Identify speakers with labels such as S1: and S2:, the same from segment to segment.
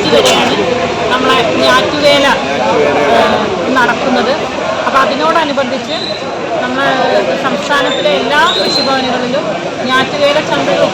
S1: അഞ്ച് നമ്മളെ ഞാറ്റുവേല നടക്കുന്നത്. അപ്പോൾ അതിനോടനുബന്ധിച്ച് നമ്മൾ സംസ്ഥാനത്തിലെ എല്ലാ കൃഷിഭവനുകളിലും ഞാറ്റുവേല ചന്തകൾ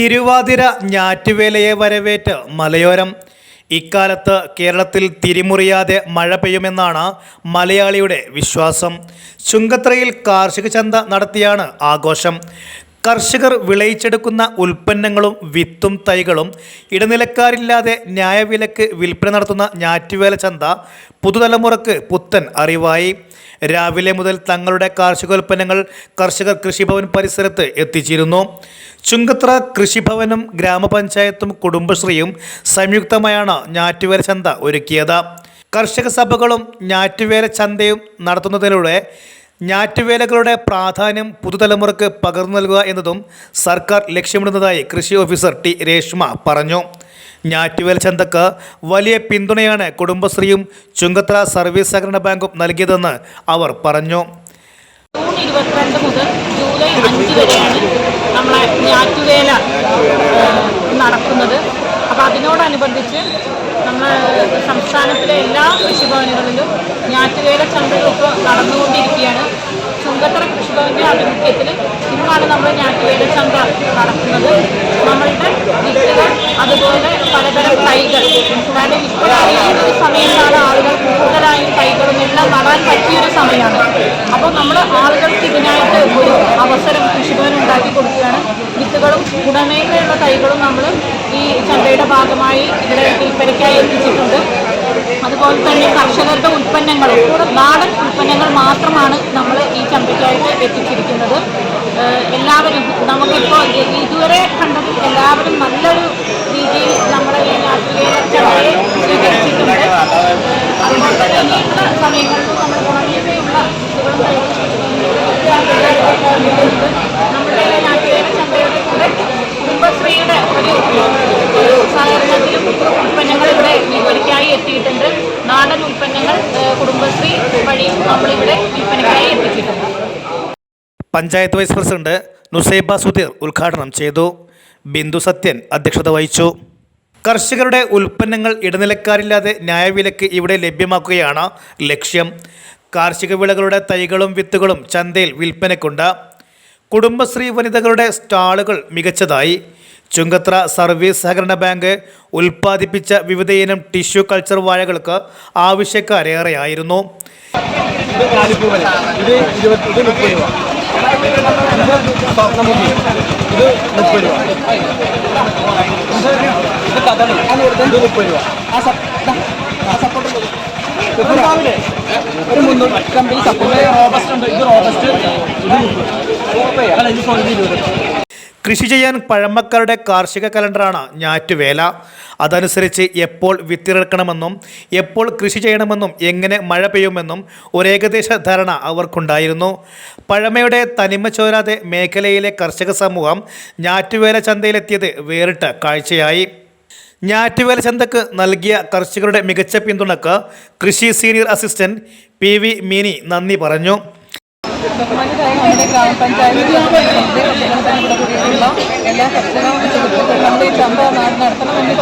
S2: തിരുവാതിര ഞാറ്റുവേലയെ വരവേറ്റ് മലയോരം. ഇക്കാലത്ത് കേരളത്തിൽ തിരിമുറിയാതെ മഴ പെയ്യുമെന്നാണ് മലയാളിയുടെ വിശ്വാസം. ചുങ്കത്രയിൽ കാർഷിക ചന്ത നടത്തിയാണ് ആഘോഷം. കർഷകർ വിളയിച്ചെടുക്കുന്ന ഉൽപ്പന്നങ്ങളും വിത്തും തൈകളും ഇടനിലക്കാരില്ലാതെ ന്യായവിലക്ക് വിൽപ്പന നടത്തുന്ന ഞാറ്റുവേല ചന്ത പുതുതലമുറക്ക് പുത്തൻ അറിവായി. രാവിലെ മുതൽ തങ്ങളുടെ കാർഷികോൽപ്പന്നങ്ങൾ കർഷകർ കൃഷിഭവൻ പരിസരത്ത് എത്തിച്ചിരുന്നു. ചുങ്കത്ര കൃഷിഭവനും ഗ്രാമപഞ്ചായത്തും കുടുംബശ്രീയും സംയുക്തമായാണ് ഞാറ്റുവേല ചന്ത ഒരുക്കിയത്. കർഷക സഭകളും ഞാറ്റുവേല ചന്തയും നടത്തുന്നതിലൂടെ ഞാറ്റുവേലകളുടെ പ്രാധാന്യം പുതുതലമുറക്ക് പകർന്നു നൽകുക എന്നതും സർക്കാർ ലക്ഷ്യമിടുന്നതായി കൃഷി ഓഫീസർ ടി രേഷ്മ പറഞ്ഞു. ഞാറ്റുവേല ചന്തക്ക് വലിയ പിന്തുണയാണ് കുടുംബശ്രീയും ചുങ്കത്ര സർവീസ് സഹകരണ ബാങ്കും നൽകിയതെന്ന് അവർ പറഞ്ഞു.
S1: ജൂൺ ഇരുപത്തിരണ്ട് മുതൽ ജൂലൈ നമ്മളെ ഞാറ്റുവേല നടക്കുന്നത്. അപ്പോൾ അതിനോടനുബന്ധിച്ച് നമ്മൾ സംസ്ഥാനത്തിലെ എല്ലാ കൃഷിഭവനുകളിലും ഞാറ്റുവേല ഇപ്പോൾ നടന്നുകൊണ്ടിരിക്കുകയാണ്. ചുങ്കത്തറ കൃഷിഭവന്റെ ആഭിമുഖ്യത്തിൽ ഇന്നാണ് നമ്മൾ ഞാറ്റുവേല ചന്ത നടക്കുന്നത് നമ്മളുടെ വിത്തുകൾ അതുപോലെ പലതരം തൈകൾ. കാരണം ഇപ്പോൾ ഈ ഒരു സമയത്താണ് ആളുകൾ കൂടുതലായും തൈകളും എല്ലാം നടാൻ പറ്റിയൊരു സമയമാണ്. അപ്പോൾ നമ്മൾ ആളുകൾക്ക് വിത്തുകളും ഗുണമേന്മയുള്ള തൈകളും നമ്മൾ ഈ ചന്തയുടെ ഭാഗമായി ഇവിടെ വിൽപ്പനയ്ക്കായി എത്തിച്ചിട്ടുണ്ട്. അതുപോലെ തന്നെ കർഷകരുടെ ഉൽപ്പന്നങ്ങളും നാടൻ ഉൽപ്പന്നങ്ങൾ മാത്രമാണ് നമ്മൾ ഈ ചന്തയ്ക്കായിട്ട് എത്തിച്ചിരിക്കുന്നത്. എല്ലാവരും നമുക്കിപ്പോൾ ഇതുവരെ കണ്ടതിൽ എല്ലാവരും നല്ലൊരു രീതിയിൽ നമ്മുടെ ഈ നാട്ടുകേര ചന്തയെ സ്വീകരിച്ചിട്ടുണ്ട് ഏഹ് അതുപോലെ തന്നെ ഇനിയുള്ള സമയങ്ങളിലും നമ്മൾ ഗുണമേന്മയുള്ള ഇതുകളും തയ്യാറാക്കിയിട്ടുണ്ട്. നമ്മുടെ ഈ നാട്ടുകേര ചന്തയുടെ കൂടെ കുടുംബശ്രീയുടെ ഒരു ഏഹ് സഹകരണത്തിലും ഉൽപ്പന്നങ്ങൾ ഇവിടെ വിൽപ്പനയ്ക്കായി എത്തിയിട്ടുണ്ട് നാടൻ ഉൽപ്പന്നങ്ങൾ ഏഹ് കുടുംബശ്രീ വഴി നമ്മളിവിടെ വിൽപ്പനയ്ക്കായി എത്തിച്ചിട്ടുണ്ട്
S2: പഞ്ചായത്ത് വൈസ് പ്രസിഡന്റ് നുസൈബ സുധീർ ഉദ്ഘാടനം ചെയ്തു. ബിന്ദു സത്യൻ അധ്യക്ഷത വഹിച്ചു. കർഷകരുടെ ഉൽപ്പന്നങ്ങൾ ഇടനിലക്കാരില്ലാതെ ന്യായവിലക്ക് ഇവിടെ ലഭ്യമാക്കുകയാണ് ലക്ഷ്യം. കാർഷിക വിളകളുടെ തൈകളും വിത്തുകളും ചന്തയിൽ വിൽപ്പനക്കുണ്ട്. കുടുംബശ്രീ വനിതകളുടെ സ്റ്റാളുകൾ മികച്ചതായി. ചുങ്കത്ര സർവീസ് സഹകരണ ബാങ്ക് ഉൽപ്പാദിപ്പിച്ച വിവിധയിനം ടിഷ്യൂ കൾച്ചർ വാഴകൾക്ക് ആവശ്യക്കാരേറെയായിരുന്നു.
S3: ഇത് സ്വർണമുഖി ഇത് മുപ്പത് രൂപ ഇത് കഥളി ഇത് മുപ്പത് രൂപ ആ സപ്പോർട്ട് ഒരു മുന്നൂറ്. കമ്പനി സപ്പോർട്ട് റോബസ്റ്റ് ഉണ്ട് ഇത് റോബസ്റ്റ് ഇത് മുപ്പത് അല്ല ഇത് ഇരുപത്.
S2: കൃഷി ചെയ്യാൻ പഴമക്കാരുടെ കാർഷിക കലണ്ടറാണ് ഞാറ്റുവേല. അതനുസരിച്ച് എപ്പോൾ വിത്തിറക്കണമെന്നും എപ്പോൾ കൃഷി ചെയ്യണമെന്നും എങ്ങനെ മഴ പെയ്യുമെന്നും ഒരേകദേശ ധാരണ അവർക്കുണ്ടായിരുന്നു. പഴമയുടെ തനിമ ചോരാതെ മേഖലയിലെ കർഷക സമൂഹം ഞാറ്റുവേല ചന്തയിലെത്തിയത് വേറിട്ട കാഴ്ചയായി. ഞാറ്റുവേല ചന്തക്ക് നൽകിയ കർഷകരുടെ മികച്ച പിന്തുണക്ക് കൃഷി senior assistant P V Meeni നന്ദി പറഞ്ഞു.
S4: ബഹുമാനിതായ നമ്മുടെ ഗ്രാമപഞ്ചായത്ത് ഇവിടെ കൂടിയിട്ടുള്ള എല്ലാ സുഹൃത്തുക്കളും നമ്മൾ ഈ ചന്ത നാ- നടത്തണമെന്ന്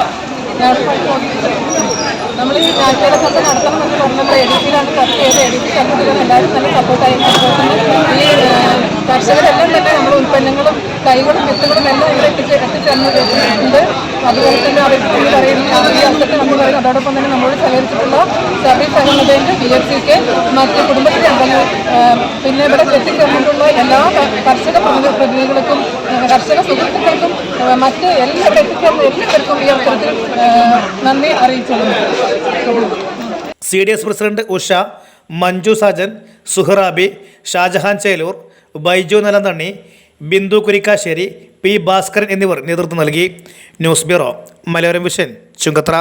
S4: നമ്മൾ ഈ നാട്ടുകാരെ ചന്ത നടത്തണമെന്ന് പറഞ്ഞപ്പോൾ എ ഡി പിയിലാണ് ചർച്ച ചെയ്ത് എ ഡി പി ചർച്ച ചെയ്ത് എല്ലാവരും തന്നെ സപ്പോർട്ടായി അതുപോലെ തന്നെ ഈ കർഷകരെല്ലാം തന്നെ നമ്മുടെ ഉൽപ്പന്നങ്ങളും തൈകളും വിത്തുകളും എല്ലാം ഇവിടെ എത്തിച്ച് എത്തിച്ചേർന്നിട്ടുണ്ട് അതുപോലെ തന്നെ അവർ ഈ അസറ്റ് നമ്മൾ അതോടൊപ്പം തന്നെ നമ്മളോട് സഹകരിച്ചിട്ടുള്ള സർവീസ് സഹകരണ ബാങ്ക് ബി എഫ് സിക്ക് മറ്റ് കുടുംബത്തിലെ അംഗങ്ങൾ പിന്നെ ഇവിടെ എത്തിച്ചേർന്നിട്ടുള്ള എല്ലാ കർഷക പ്രതിനിധികൾക്കും കർഷക സുഹൃത്തുക്കൾക്കും മറ്റ് എല്ലാവരും എത്തിച്ചേർന്ന എല്ലാവർക്കും ഈ അവസരത്തിൽ നന്ദി അറിയിച്ചുകൊള്ളുന്നു
S2: C D S president Usha Manju Sajan Suharabi Shajahan Chelur Baiju Nalanthanni Bindu Kurikkassery P Bhaskaran എന്നിവർ നേതൃത്വം നൽകി. News bureau Malayoram vision Chungathara.